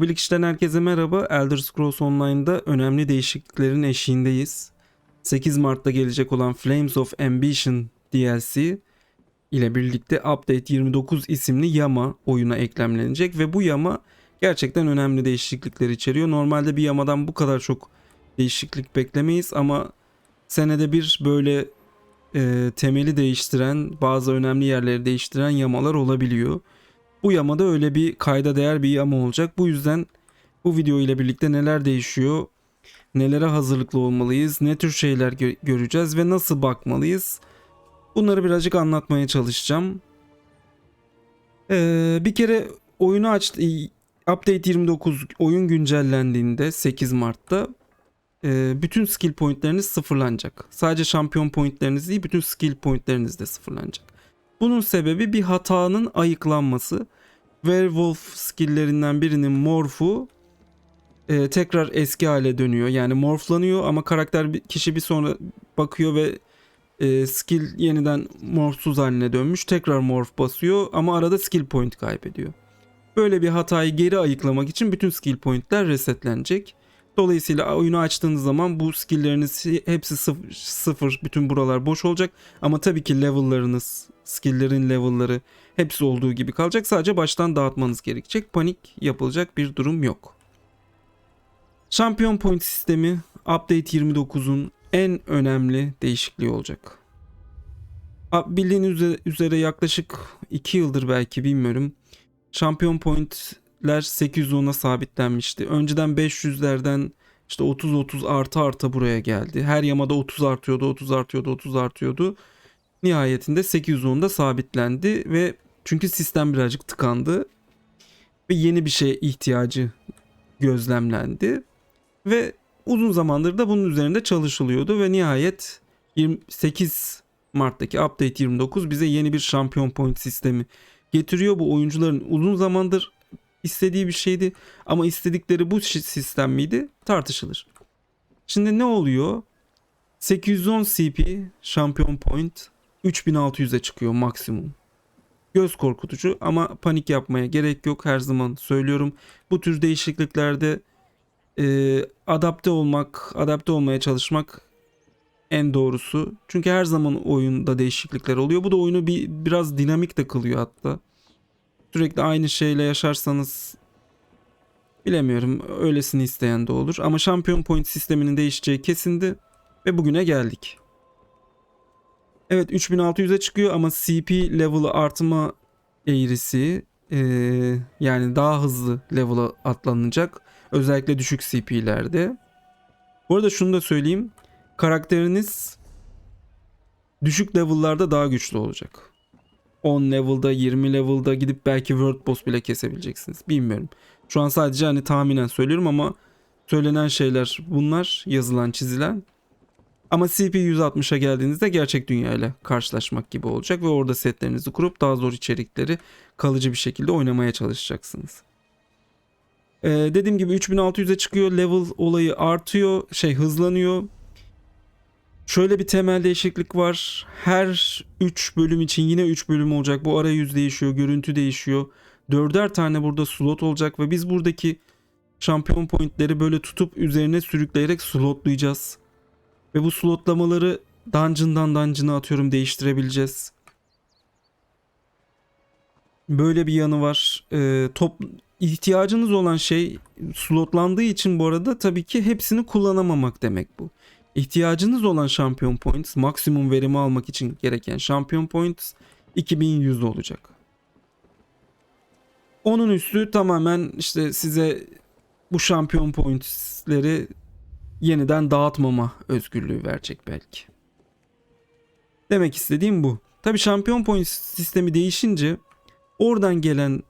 Mobil işten herkese merhaba. Elder Scrolls Online'da önemli değişikliklerin eşiğindeyiz. 8 Mart'ta gelecek olan Flames of Ambition DLC ile birlikte Update 29 isimli yama oyuna eklemlenecek ve bu yama gerçekten önemli değişiklikler içeriyor. Normalde bir yamadan bu kadar çok değişiklik beklemeyiz ama senede bir böyle e, temeli değiştiren, bazı önemli yerleri değiştiren yamalar olabiliyor. Bu yamada öyle bir kayda değer bir yama olacak. Bu yüzden bu video ile birlikte neler değişiyor, nelere hazırlıklı olmalıyız, ne tür şeyler gö- göreceğiz ve nasıl bakmalıyız? Bunları birazcık anlatmaya çalışacağım. Ee, bir kere oyunu aç Update 29 oyun güncellendiğinde 8 Mart'ta e, bütün skill pointleriniz sıfırlanacak. Sadece şampiyon pointleriniz değil bütün skill pointleriniz de sıfırlanacak. Bunun sebebi bir hatanın ayıklanması. Werewolf skill'lerinden birinin morfu e, tekrar eski hale dönüyor. Yani morflanıyor ama karakter kişi bir sonra bakıyor ve e, skill yeniden morfsuz haline dönmüş. Tekrar morf basıyor ama arada skill point kaybediyor. Böyle bir hatayı geri ayıklamak için bütün skill pointler resetlenecek. Dolayısıyla oyunu açtığınız zaman bu skill'leriniz hepsi sıfır, sıfır, bütün buralar boş olacak. Ama tabii ki level'larınız, skill'lerin level'ları hepsi olduğu gibi kalacak. Sadece baştan dağıtmanız gerekecek. Panik yapılacak bir durum yok. Şampiyon point sistemi Update 29'un en önemli değişikliği olacak. Bildiğiniz üze- üzere yaklaşık 2 yıldır belki bilmiyorum. Şampiyon pointler 810'a sabitlenmişti. Önceden 500'lerden işte 30-30 artı arta buraya geldi. Her yamada 30 artıyordu, 30 artıyordu, 30 artıyordu. Nihayetinde 810'da sabitlendi ve çünkü sistem birazcık tıkandı ve yeni bir şeye ihtiyacı gözlemlendi ve uzun zamandır da bunun üzerinde çalışılıyordu ve nihayet 28 Mart'taki Update 29 bize yeni bir şampiyon point sistemi getiriyor. Bu oyuncuların uzun zamandır istediği bir şeydi ama istedikleri bu sistem miydi tartışılır. Şimdi ne oluyor? 810 CP şampiyon point 3600'e çıkıyor maksimum. Göz korkutucu ama panik yapmaya gerek yok her zaman söylüyorum. Bu tür değişikliklerde e, adapte olmak, adapte olmaya çalışmak en doğrusu. Çünkü her zaman oyunda değişiklikler oluyor. Bu da oyunu bir biraz dinamik de kılıyor hatta. Sürekli aynı şeyle yaşarsanız bilemiyorum. Öylesini isteyen de olur. Ama şampiyon point sisteminin değişeceği kesindi ve bugüne geldik. Evet 3600'e çıkıyor ama CP level'ı artma eğrisi eee, yani daha hızlı level'a atlanacak. Özellikle düşük CP'lerde. Bu arada şunu da söyleyeyim. Karakteriniz düşük level'larda daha güçlü olacak. 10 level'da 20 level'da gidip belki world boss bile kesebileceksiniz. Bilmiyorum. Şu an sadece hani tahminen söylüyorum ama söylenen şeyler bunlar yazılan çizilen. Ama CP 160'a geldiğinizde gerçek dünya ile karşılaşmak gibi olacak ve orada setlerinizi kurup daha zor içerikleri kalıcı bir şekilde oynamaya çalışacaksınız. Ee, dediğim gibi 3600'e çıkıyor. Level olayı artıyor. Şey hızlanıyor. Şöyle bir temel değişiklik var. Her 3 bölüm için yine 3 bölüm olacak. Bu arayüz değişiyor, görüntü değişiyor. Dörder tane burada slot olacak ve biz buradaki şampiyon pointleri böyle tutup üzerine sürükleyerek slotlayacağız. Ve bu slotlamaları dungeon'dan dungeon'a atıyorum değiştirebileceğiz. Böyle bir yanı var. Ee, top ihtiyacınız olan şey slotlandığı için bu arada tabii ki hepsini kullanamamak demek bu. İhtiyacınız olan şampiyon points, maksimum verimi almak için gereken şampiyon points 2100 olacak. Onun üstü tamamen işte size bu şampiyon points'leri yeniden dağıtmama özgürlüğü verecek belki. Demek istediğim bu. Tabi şampiyon point sistemi değişince oradan gelen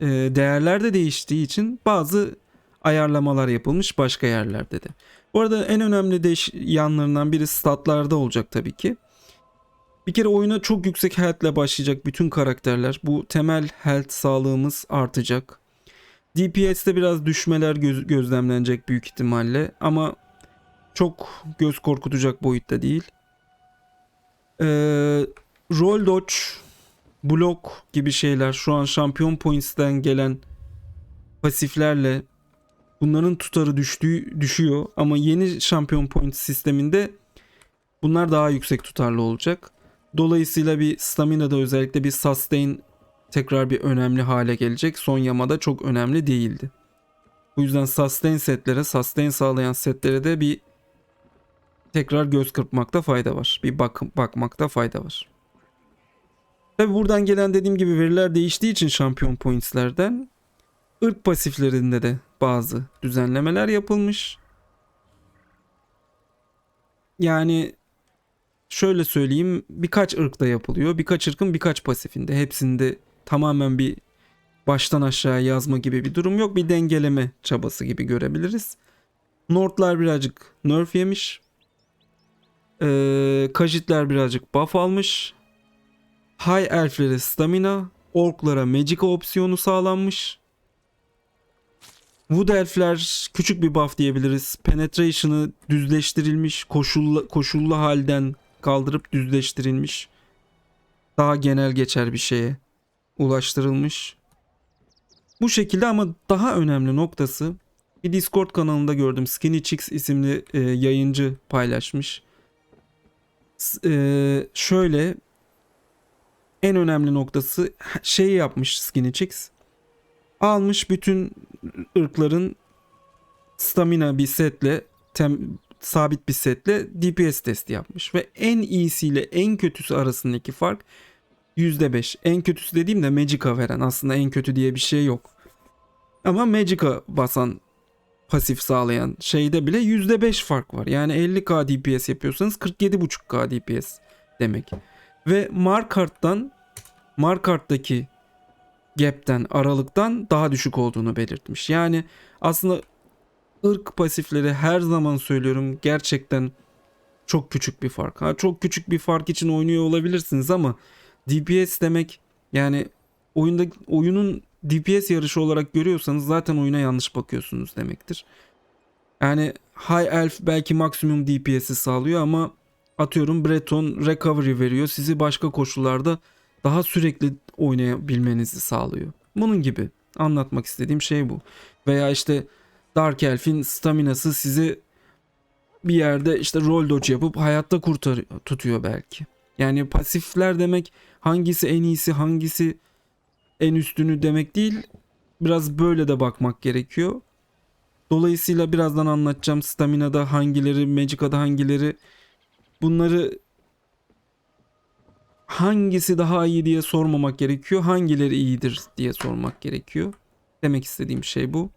e, değerler de değiştiği için bazı ayarlamalar yapılmış başka yerlerde de. Bu arada en önemli değiş yanlarından biri statlarda olacak tabii ki. Bir kere oyuna çok yüksek health ile başlayacak bütün karakterler. Bu temel health sağlığımız artacak. DPS'te biraz düşmeler göz- gözlemlenecek büyük ihtimalle ama çok göz korkutacak boyutta değil. Ee, roll dodge, blok gibi şeyler şu an şampiyon points'ten gelen pasiflerle bunların tutarı düştüğü düşüyor ama yeni şampiyon point sisteminde bunlar daha yüksek tutarlı olacak. Dolayısıyla bir stamina'da özellikle bir sustain tekrar bir önemli hale gelecek. Son yamada çok önemli değildi. Bu yüzden sustain setlere, sustain sağlayan setlere de bir tekrar göz kırpmakta fayda var. Bir bak bakmakta fayda var. Tabi buradan gelen dediğim gibi veriler değiştiği için şampiyon pointslerden ırk pasiflerinde de bazı düzenlemeler yapılmış. Yani şöyle söyleyeyim birkaç ırkta yapılıyor. Birkaç ırkın birkaç pasifinde. Hepsinde tamamen bir baştan aşağı yazma gibi bir durum yok. Bir dengeleme çabası gibi görebiliriz. Nordlar birazcık nerf yemiş. Ee, Kajitler birazcık buff almış. High elflere stamina, orklara magica opsiyonu sağlanmış. Wood elfler küçük bir buff diyebiliriz. Penetration'ı düzleştirilmiş, koşullu, koşullu halden kaldırıp düzleştirilmiş. Daha genel geçer bir şeye ulaştırılmış. Bu şekilde ama daha önemli noktası bir Discord kanalında gördüm. Skinny Chicks isimli e, yayıncı paylaşmış. E, şöyle en önemli noktası şey yapmış Skinny Chicks. Almış bütün ırkların stamina bir setle tem, sabit bir setle DPS testi yapmış ve en iyisiyle en kötüsü arasındaki fark %5. En kötüsü dediğimde Magica veren aslında en kötü diye bir şey yok. Ama Magica basan pasif sağlayan şeyde bile %5 fark var. Yani 50k DPS yapıyorsanız 47.5k DPS demek. Ve Markart'tan Markart'taki gap'ten aralıktan daha düşük olduğunu belirtmiş. Yani aslında ırk pasifleri her zaman söylüyorum gerçekten çok küçük bir fark. Ha, çok küçük bir fark için oynuyor olabilirsiniz ama DPS demek yani oyunda oyunun DPS yarışı olarak görüyorsanız zaten oyuna yanlış bakıyorsunuz demektir. Yani High Elf belki maksimum DPS'i sağlıyor ama atıyorum Breton recovery veriyor. Sizi başka koşullarda daha sürekli oynayabilmenizi sağlıyor. Bunun gibi anlatmak istediğim şey bu. Veya işte Dark Elf'in staminası sizi bir yerde işte roll dodge yapıp hayatta kurtar tutuyor belki. Yani pasifler demek hangisi en iyisi hangisi en üstünü demek değil. Biraz böyle de bakmak gerekiyor. Dolayısıyla birazdan anlatacağım stamina'da hangileri, magica'da hangileri bunları hangisi daha iyi diye sormamak gerekiyor. Hangileri iyidir diye sormak gerekiyor. Demek istediğim şey bu.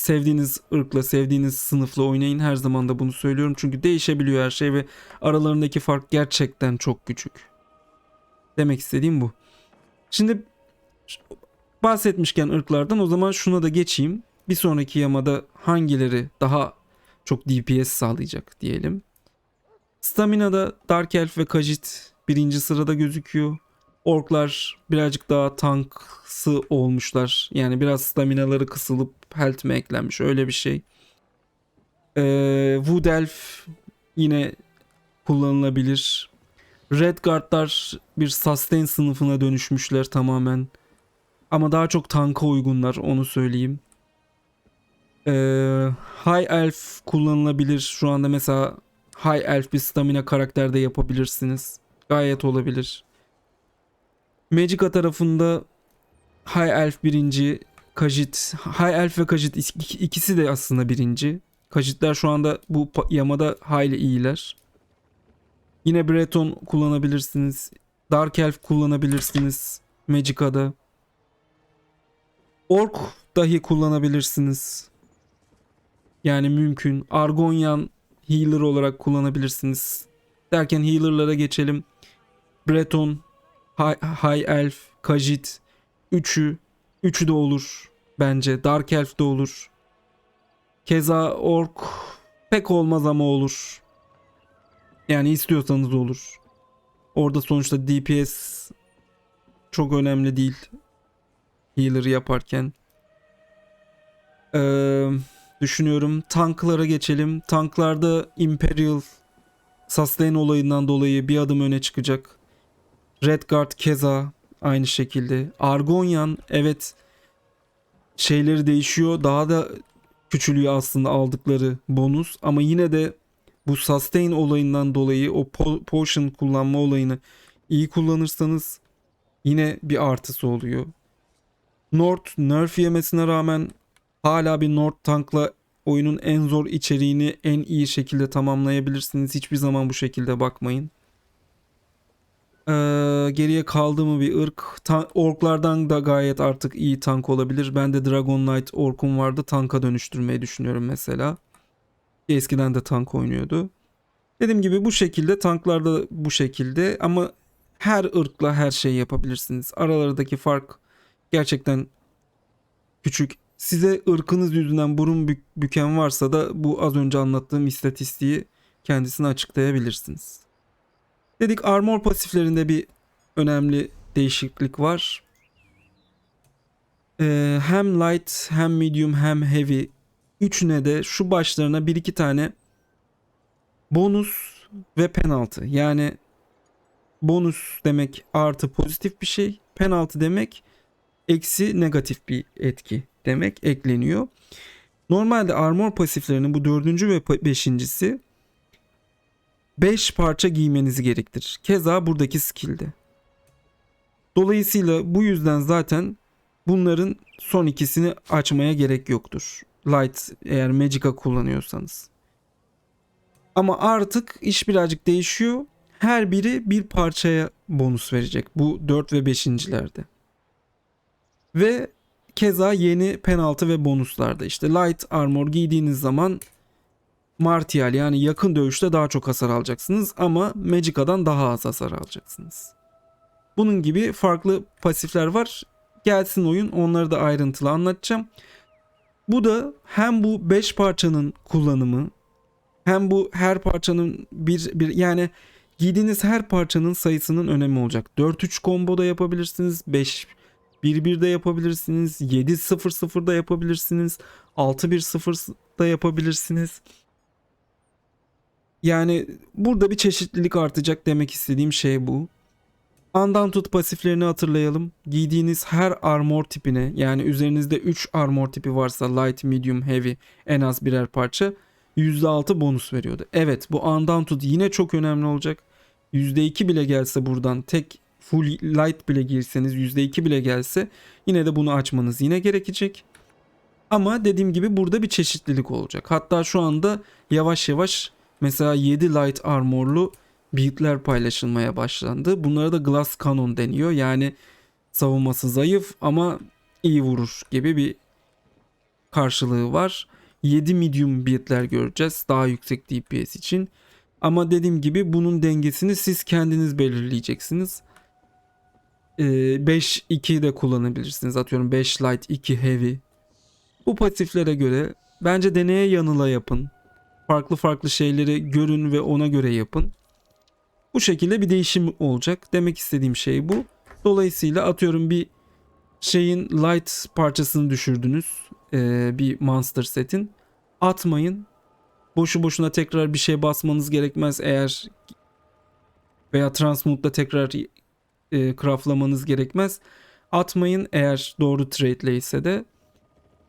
Sevdiğiniz ırkla, sevdiğiniz sınıfla oynayın. Her zaman da bunu söylüyorum. Çünkü değişebiliyor her şey ve aralarındaki fark gerçekten çok küçük. Demek istediğim bu. Şimdi bahsetmişken ırklardan o zaman şuna da geçeyim. Bir sonraki yamada hangileri daha çok DPS sağlayacak diyelim. Stamina'da Dark Elf ve Khajiit birinci sırada gözüküyor. Orklar birazcık daha tanksı olmuşlar. Yani biraz staminaları kısılıp health mi eklenmiş öyle bir şey. Ee, Wood Elf yine kullanılabilir. Redguardlar bir sustain sınıfına dönüşmüşler tamamen. Ama daha çok tanka uygunlar onu söyleyeyim. Ee, High Elf kullanılabilir. Şu anda mesela High Elf bir stamina karakterde yapabilirsiniz. Gayet olabilir. Magica tarafında High Elf birinci, Khajiit, High Elf ve Khajiit ik- ikisi de aslında birinci. Khajiitler şu anda bu yamada hayli iyiler. Yine Breton kullanabilirsiniz. Dark Elf kullanabilirsiniz Magica'da. Ork dahi kullanabilirsiniz. Yani mümkün. Argonyan healer olarak kullanabilirsiniz. Derken healer'lara geçelim. Breton, High, Elf, Khajiit. Üçü. Üçü de olur bence. Dark Elf de olur. Keza Ork pek olmaz ama olur. Yani istiyorsanız olur. Orada sonuçta DPS çok önemli değil. Healer yaparken. Ee, düşünüyorum. Tanklara geçelim. Tanklarda Imperial sustain olayından dolayı bir adım öne çıkacak. Redguard keza aynı şekilde. Argonyan evet şeyleri değişiyor. Daha da küçülüyor aslında aldıkları bonus ama yine de bu sustain olayından dolayı o po- potion kullanma olayını iyi kullanırsanız yine bir artısı oluyor. North nerf yemesine rağmen hala bir North tankla oyunun en zor içeriğini en iyi şekilde tamamlayabilirsiniz. Hiçbir zaman bu şekilde bakmayın. Ee, geriye kaldı mı bir ırk? Ta- orklardan da gayet artık iyi tank olabilir. Ben de Dragon Knight orkum vardı. Tanka dönüştürmeyi düşünüyorum mesela. Eskiden de tank oynuyordu. Dediğim gibi bu şekilde tanklarda bu şekilde ama her ırkla her şeyi yapabilirsiniz. Aralarındaki fark gerçekten küçük. Size ırkınız yüzünden burun bük- büken varsa da bu az önce anlattığım istatistiği kendisine açıklayabilirsiniz. Dedik armor pasiflerinde bir önemli değişiklik var. Ee, hem light hem medium hem heavy üçüne de şu başlarına bir iki tane bonus ve penaltı. Yani bonus demek artı pozitif bir şey. Penaltı demek eksi negatif bir etki demek ekleniyor. Normalde armor pasiflerinin bu dördüncü ve beşincisi 5 parça giymenizi gerektirir. Keza buradaki skill'de. Dolayısıyla bu yüzden zaten bunların son ikisini açmaya gerek yoktur. Light eğer Magicka kullanıyorsanız. Ama artık iş birazcık değişiyor. Her biri bir parçaya bonus verecek. Bu 4 ve 5.lerde. Ve keza yeni penaltı ve bonuslarda işte light armor giydiğiniz zaman martial yani yakın dövüşte daha çok hasar alacaksınız ama Magica'dan daha az hasar alacaksınız. Bunun gibi farklı pasifler var. Gelsin oyun onları da ayrıntılı anlatacağım. Bu da hem bu 5 parçanın kullanımı hem bu her parçanın bir, bir yani giydiğiniz her parçanın sayısının önemi olacak. 4-3 combo da yapabilirsiniz. 5 1-1 de yapabilirsiniz. 7-0-0 da yapabilirsiniz. 6-1-0 da yapabilirsiniz. Yani burada bir çeşitlilik artacak demek istediğim şey bu. Undaunted pasiflerini hatırlayalım. Giydiğiniz her armor tipine yani üzerinizde 3 armor tipi varsa light, medium, heavy en az birer parça %6 bonus veriyordu. Evet bu Undaunted yine çok önemli olacak. %2 bile gelse buradan tek full light bile girseniz %2 bile gelse yine de bunu açmanız yine gerekecek. Ama dediğim gibi burada bir çeşitlilik olacak. Hatta şu anda yavaş yavaş mesela 7 light armorlu build'ler paylaşılmaya başlandı. Bunlara da glass cannon deniyor. Yani savunması zayıf ama iyi vurur gibi bir karşılığı var. 7 medium build'ler göreceğiz daha yüksek DPS için. Ama dediğim gibi bunun dengesini siz kendiniz belirleyeceksiniz. 5-2 de kullanabilirsiniz. Atıyorum 5 light 2 heavy. Bu pasiflere göre bence deneye yanıla yapın. Farklı farklı şeyleri görün ve ona göre yapın. Bu şekilde bir değişim olacak. Demek istediğim şey bu. Dolayısıyla atıyorum bir şeyin light parçasını düşürdünüz. Ee, bir monster setin. Atmayın. Boşu boşuna tekrar bir şey basmanız gerekmez eğer veya transmute'da tekrar e, craftlamanız gerekmez. Atmayın eğer doğru trade ise de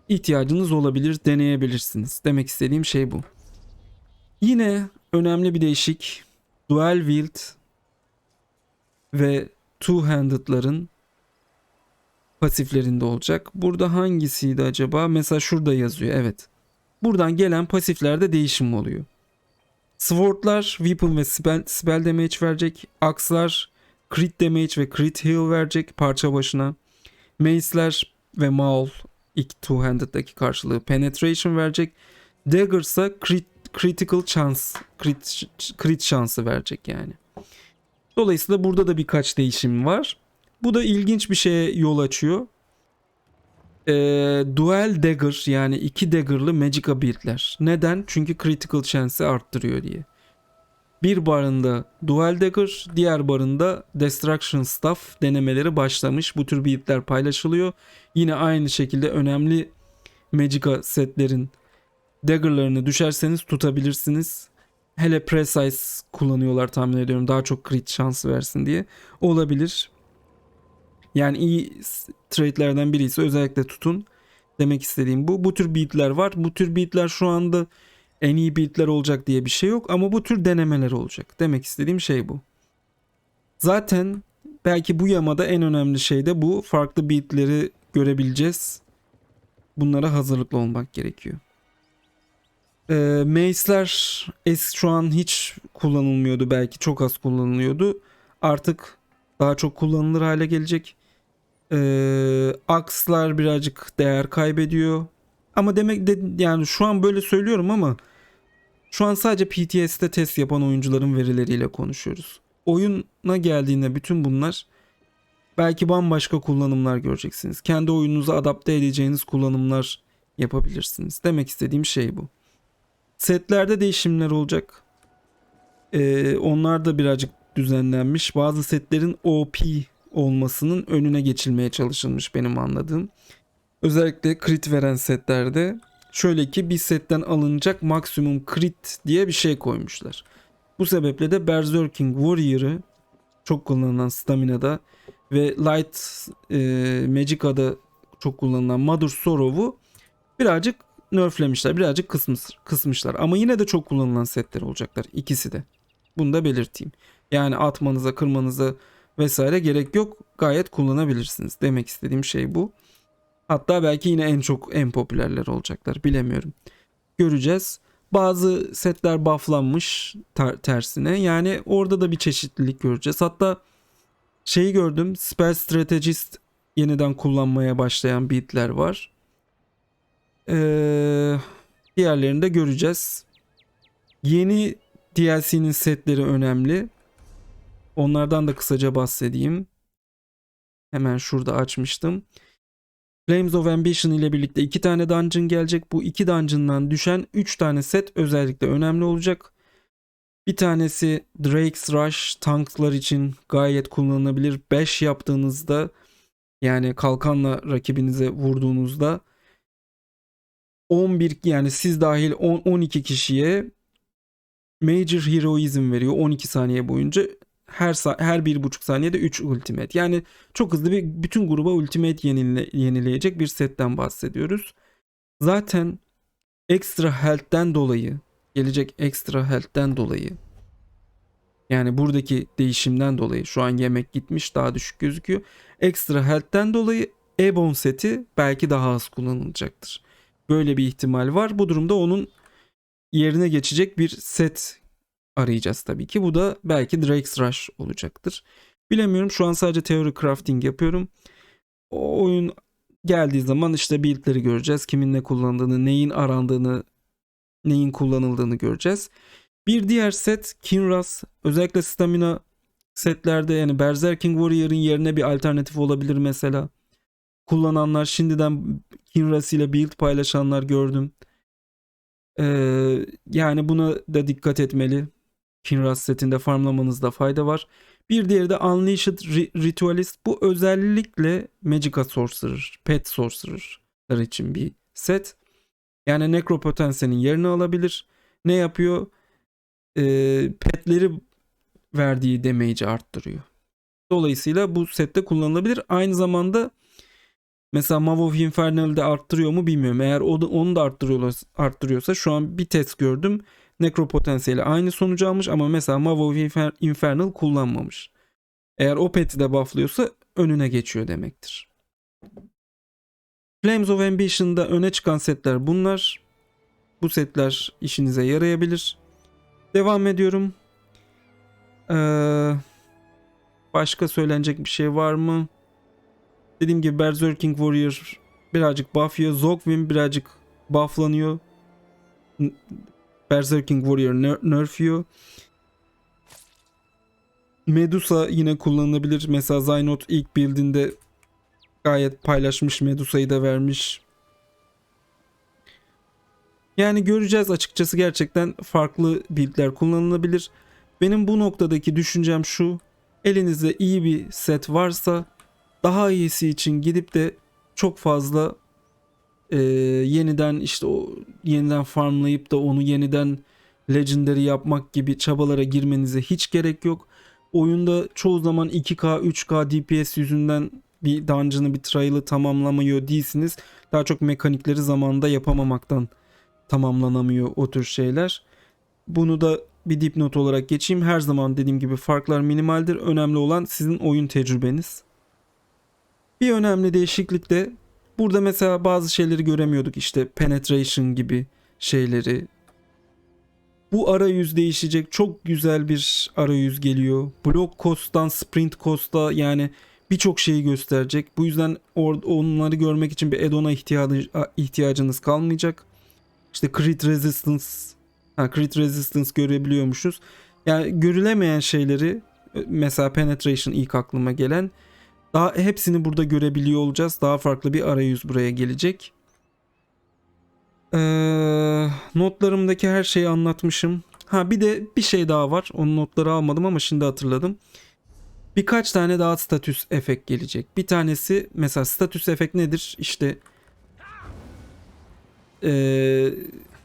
ihtiyacınız olabilir, deneyebilirsiniz. Demek istediğim şey bu. Yine önemli bir değişik dual wield ve two-handed'ların pasiflerinde olacak. Burada hangisiydi acaba? Mesela şurada yazıyor. Evet. Buradan gelen pasiflerde değişim oluyor. Sword'lar weapon ve spell, spell damage verecek. Axe'lar crit damage ve crit heal verecek parça başına. Mace'ler ve maul ilk two-handed'daki karşılığı penetration verecek. Dagger ise crit, critical chance, crit, crit şansı verecek yani. Dolayısıyla burada da birkaç değişim var. Bu da ilginç bir şeye yol açıyor. Ee, dual dagger yani iki dagger'lı magica build'ler. Neden? Çünkü critical chance'i arttırıyor diye. Bir barında dual dagger, diğer barında destruction staff denemeleri başlamış. Bu tür build'ler paylaşılıyor. Yine aynı şekilde önemli magica setlerin dagger'larını düşerseniz tutabilirsiniz. Hele precise kullanıyorlar tahmin ediyorum. Daha çok crit şansı versin diye. Olabilir. Yani iyi trade'lerden biri ise özellikle tutun. Demek istediğim bu. Bu tür beatler var. Bu tür beatler şu anda en iyi beatler olacak diye bir şey yok ama bu tür denemeler olacak. Demek istediğim şey bu. Zaten belki bu yamada en önemli şey de bu. Farklı beatleri görebileceğiz. Bunlara hazırlıklı olmak gerekiyor. Ee, Mace'ler es şu an hiç kullanılmıyordu belki çok az kullanılıyordu. Artık daha çok kullanılır hale gelecek. Ee, Axe'lar birazcık değer kaybediyor. Ama demek de yani şu an böyle söylüyorum ama şu an sadece PTS'te test yapan oyuncuların verileriyle konuşuyoruz. Oyuna geldiğinde bütün bunlar belki bambaşka kullanımlar göreceksiniz. Kendi oyununuza adapte edeceğiniz kullanımlar yapabilirsiniz. Demek istediğim şey bu. Setlerde değişimler olacak. Ee, onlar da birazcık düzenlenmiş. Bazı setlerin OP olmasının önüne geçilmeye çalışılmış benim anladığım. Özellikle crit veren setlerde şöyle ki bir setten alınacak maksimum crit diye bir şey koymuşlar. Bu sebeple de Berserking Warrior'ı çok kullanılan Stamina'da ve Light e, Magica'da çok kullanılan Mother Sorrow'u birazcık nerflemişler. Birazcık kısmış, kısmışlar. Ama yine de çok kullanılan setler olacaklar. ikisi de. Bunu da belirteyim. Yani atmanıza, kırmanıza vesaire gerek yok. Gayet kullanabilirsiniz. Demek istediğim şey bu. Hatta belki yine en çok en popülerler olacaklar. Bilemiyorum. Göreceğiz. Bazı setler bufflanmış ter- tersine. Yani orada da bir çeşitlilik göreceğiz. Hatta şeyi gördüm. Spell Strategist yeniden kullanmaya başlayan beatler var. Ee, diğerlerini de göreceğiz. Yeni DLC'nin setleri önemli. Onlardan da kısaca bahsedeyim. Hemen şurada açmıştım. Flames of Ambition ile birlikte iki tane dungeon gelecek. Bu iki dungeon'dan düşen 3 tane set özellikle önemli olacak. Bir tanesi Drake's Rush tanklar için gayet kullanılabilir. 5 yaptığınızda yani kalkanla rakibinize vurduğunuzda 11 yani siz dahil 10 12 kişiye Major Heroism veriyor 12 saniye boyunca. Her her bir buçuk saniyede 3 ultimate. Yani çok hızlı bir bütün gruba ultimate yenile- yenileyecek bir setten bahsediyoruz. Zaten ekstra health'ten dolayı gelecek ekstra health'ten dolayı yani buradaki değişimden dolayı şu an yemek gitmiş daha düşük gözüküyor. Ekstra health'ten dolayı Ebon seti belki daha az kullanılacaktır. Böyle bir ihtimal var. Bu durumda onun yerine geçecek bir set arayacağız tabii ki. Bu da belki Drake's Rush olacaktır. Bilemiyorum şu an sadece teori crafting yapıyorum. O oyun geldiği zaman işte build'leri göreceğiz. Kimin ne kullandığını, neyin arandığını, neyin kullanıldığını göreceğiz. Bir diğer set Kinraz. Özellikle stamina setlerde yani Berserking Warrior'ın yerine bir alternatif olabilir mesela. Kullananlar şimdiden Kinraz ile build paylaşanlar gördüm. Ee, yani buna da dikkat etmeli. Kinraz setinde farmlamanızda fayda var. Bir diğeri de Unleashed Ri- Ritualist. Bu özellikle Magica Sorcerer, Pet Sorcerer'lar için bir set. Yani Necropotense'nin yerini alabilir. Ne yapıyor? Ee, petleri verdiği damage'i arttırıyor. Dolayısıyla bu sette kullanılabilir. Aynı zamanda mesela Maw of Infernal'de arttırıyor mu bilmiyorum. Eğer onu da arttırıyorsa, şu an bir test gördüm. Necropotense ile aynı sonucu almış ama mesela Maw of Infer- Infernal kullanmamış. Eğer o pet'i de bufflıyorsa önüne geçiyor demektir. Flames of Ambition'da öne çıkan setler bunlar. Bu setler işinize yarayabilir. Devam ediyorum. Ee, başka söylenecek bir şey var mı? Dediğim gibi Berserking Warrior birazcık buff'ıyor. Zogwin birazcık bufflanıyor. Berserking Warrior ner-. Medusa yine kullanılabilir. Mesela Zynot ilk build'inde gayet paylaşmış. Medusa'yı da vermiş. Yani göreceğiz açıkçası gerçekten farklı build'ler kullanılabilir. Benim bu noktadaki düşüncem şu. Elinizde iyi bir set varsa daha iyisi için gidip de çok fazla e, yeniden işte o yeniden farmlayıp da onu yeniden legendary yapmak gibi çabalara girmenize hiç gerek yok. Oyunda çoğu zaman 2K 3K DPS yüzünden bir dungeon'ı bir trial'ı tamamlamıyor değilsiniz. Daha çok mekanikleri zamanında yapamamaktan tamamlanamıyor o tür şeyler. Bunu da bir dipnot olarak geçeyim. Her zaman dediğim gibi farklar minimaldir. Önemli olan sizin oyun tecrübeniz. Bir önemli değişiklik de burada mesela bazı şeyleri göremiyorduk. İşte penetration gibi şeyleri. Bu arayüz değişecek. Çok güzel bir arayüz geliyor. Block cost'tan sprint cost'a yani birçok şeyi gösterecek. Bu yüzden onları görmek için bir add-on'a ihtiyacı- ihtiyacınız kalmayacak. İşte crit resistance, ha, crit resistance görebiliyormuşuz. Yani görülemeyen şeyleri mesela penetration ilk aklıma gelen daha hepsini burada görebiliyor olacağız. Daha farklı bir arayüz buraya gelecek. Ee, notlarımdaki her şeyi anlatmışım. Ha bir de bir şey daha var. Onun notları almadım ama şimdi hatırladım. Birkaç tane daha statüs efekt gelecek. Bir tanesi mesela statüs efekt nedir? İşte ee,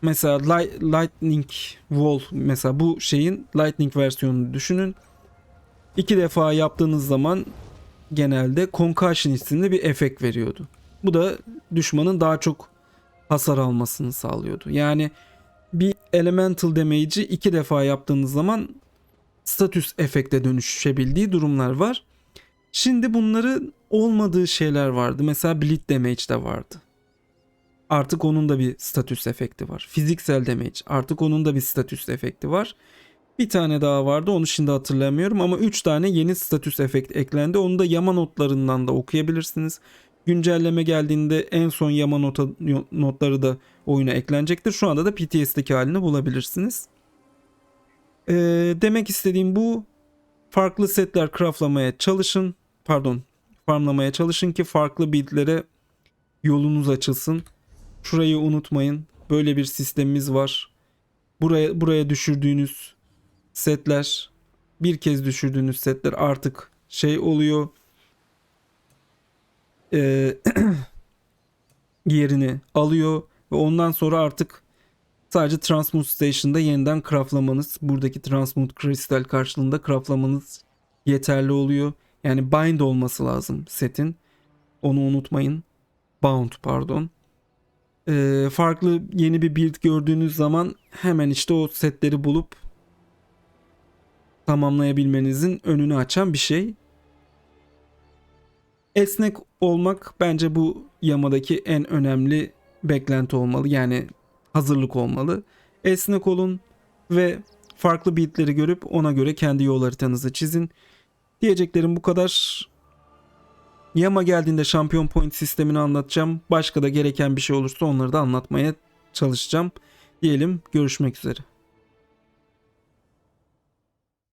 mesela Light- Lightning Wall mesela bu şeyin Lightning versiyonunu düşünün. İki defa yaptığınız zaman genelde Concussion isimli bir efekt veriyordu. Bu da düşmanın daha çok hasar almasını sağlıyordu. Yani bir elemental damage'i iki defa yaptığınız zaman statüs efekte dönüşebildiği durumlar var. Şimdi bunların olmadığı şeyler vardı. Mesela bleed damage de vardı. Artık onun da bir statüs efekti var. Fiziksel damage. Artık onun da bir statüs efekti var. Bir tane daha vardı onu şimdi hatırlamıyorum ama 3 tane yeni statüs efekt eklendi. Onu da yama notlarından da okuyabilirsiniz. Güncelleme geldiğinde en son yama nota, notları da oyuna eklenecektir. Şu anda da PTS'deki halini bulabilirsiniz. Ee, demek istediğim bu. Farklı setler craftlamaya çalışın. Pardon farmlamaya çalışın ki farklı build'lere yolunuz açılsın. Şurayı unutmayın. Böyle bir sistemimiz var. Buraya buraya düşürdüğünüz setler bir kez düşürdüğünüz setler artık şey oluyor. Ee, yerini alıyor ve ondan sonra artık sadece Transmute Station'da yeniden craftlamanız, buradaki Transmute Crystal karşılığında craftlamanız yeterli oluyor. Yani bind olması lazım setin. Onu unutmayın. Bound pardon. Ee, farklı yeni bir build gördüğünüz zaman hemen işte o setleri bulup tamamlayabilmenizin önünü açan bir şey. Esnek olmak bence bu yamadaki en önemli beklenti olmalı. Yani hazırlık olmalı. Esnek olun ve farklı build'leri görüp ona göre kendi yol haritanızı çizin. Diyeceklerim bu kadar. Yama geldiğinde şampiyon point sistemini anlatacağım. Başka da gereken bir şey olursa onları da anlatmaya çalışacağım. Diyelim görüşmek üzere.